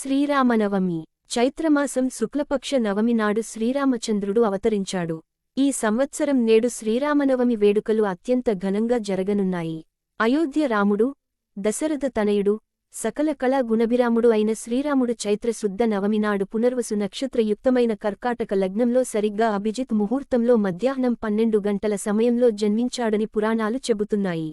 శ్రీరామనవమి. చైత్రమాసం శుక్లపక్ష నవమి నాడు శ్రీరామచంద్రుడు అవతరించాడు. ఈ సంవత్సరం నేడు శ్రీరామనవమి వేడుకలు అత్యంత ఘనంగా జరగనున్నాయి. అయోధ్య రాముడు దశరథ తనయుడు సకల కళా గుణభిరాముడు అయిన శ్రీరాముడు చైత్రశుద్ధ నవమి నాడు పునర్వసు నక్షత్రయుక్తమైన కర్కాటక లగ్నంలో సరిగ్గా అభిజిత్ ముహూర్తంలో మధ్యాహ్నం పన్నెండు గంటల సమయంలో జన్మించాడని పురాణాలు చెబుతున్నాయి.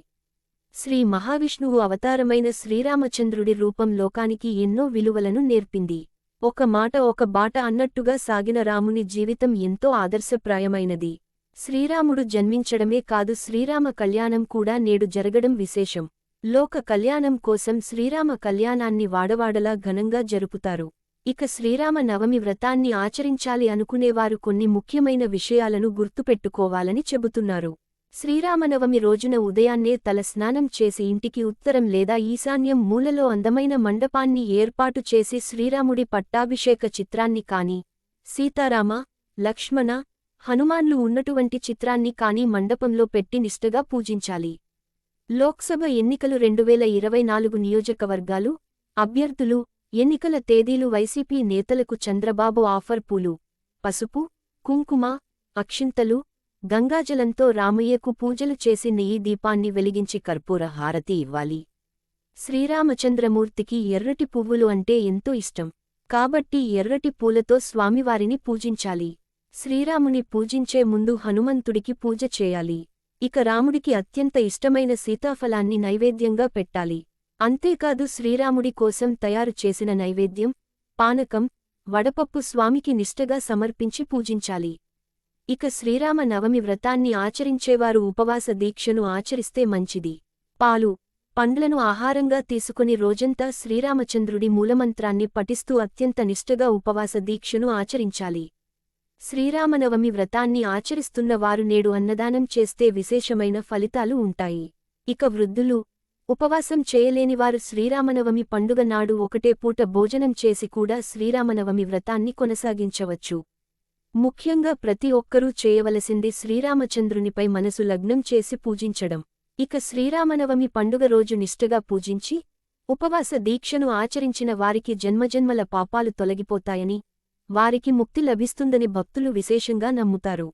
శ్రీ మహావిష్ణువు అవతారమైన శ్రీరామచంద్రుడి రూపం లోకానికి ఎన్నో విలువలను నేర్పింది. ఒక మాట ఒక బాట అన్నట్టుగా సాగిన రాముని జీవితం ఎంతో ఆదర్శప్రాయమైనది. శ్రీరాముడు జన్మించడమే కాదు శ్రీరామ కళ్యాణం కూడా నేడు జరగడం విశేషం. లోక కళ్యాణం కోసం శ్రీరామ కళ్యాణాన్ని వాడవాడలా ఘనంగా జరుపుతారు. ఇక శ్రీరామ నవమి వ్రతాన్ని ఆచరించాలి అనుకునేవారు కొన్ని ముఖ్యమైన విషయాలను గుర్తుపెట్టుకోవాలని చెబుతున్నారు. శ్రీరామనవమి రోజున ఉదయాన్నే తల స్నానం చేసి ఇంటికి ఉత్తరం లేదా ఈశాన్యం మూలలో అందమైన మండపాన్ని ఏర్పాటు చేసి శ్రీరాముడి పట్టాభిషేక చిత్రాన్ని కాని సీతారామ లక్ష్మణ హనుమాన్లు ఉన్నటువంటి చిత్రాన్ని కాని మండపంలో పెట్టి నిష్టగా పూజించాలి. లోక్సభ ఎన్నికలు రెండువేల ఇరవై నాలుగు నియోజకవర్గాలు అభ్యర్థులు ఎన్నికల తేదీలు వైసీపీ నేతలకు చంద్రబాబు ఆఫర్ పూలు పసుపు కుంకుమ అక్షింతలు గంగాజలంతో రామయ్యకు పూజలు చేసి నెయ్యి దీపాన్ని వెలిగించి కర్పూర హారతి ఇవ్వాలి. శ్రీరామచంద్రమూర్తికి ఎర్రటి పువ్వులు అంటే ఎంతో ఇష్టం. కాబట్టి ఎర్రటి పూలతో స్వామివారిని పూజించాలి. శ్రీరాముని పూజించే ముందు హనుమంతుడికి పూజ చేయాలి. ఇక రాముడికి అత్యంత ఇష్టమైన సీతాఫలాన్ని నైవేద్యంగా పెట్టాలి. అంతేకాదు శ్రీరాముడి కోసం తయారు చేసిన నైవేద్యం పానకం వడపప్పు స్వామికి నిష్టగా సమర్పించి పూజించాలి. ఇక శ్రీరామ నవమి వ్రతాన్ని ఆచరించేవారు ఉపవాస దీక్షను ఆచరిస్తే మంచిది. పాలు పండ్లను ఆహారంగా తీసుకుని రోజంతా శ్రీరామచంద్రుడి మూలమంత్రాన్ని పఠిస్తూ అత్యంత నిష్ఠగా ఉపవాస దీక్షను ఆచరించాలి. శ్రీరామనవమి వ్రతాన్ని ఆచరిస్తున్న వారు నేడు అన్నదానం చేస్తే విశేషమైన ఫలితాలు ఉంటాయి. ఇక వృద్ధులు ఉపవాసం చేయలేనివారు శ్రీరామనవమి పండుగ నాడు ఒకటే పూట భోజనం చేసి కూడా శ్రీరామనవమి వ్రతాన్ని కొనసాగించవచ్చు. ముఖ్యంగా ప్రతి ఒక్కరూ చేయవలసింది శ్రీరామచంద్రునిపై మనసు లగ్నం చేసి పూజించడం. ఇక శ్రీరామనవమి పండుగ రోజు నిష్ఠగా పూజించి ఉపవాస దీక్షను ఆచరించిన వారికి జన్మజన్మల పాపాలు తొలగిపోతాయని వారికి ముక్తి లభిస్తుందని భక్తులు విశేషంగా నమ్ముతారు.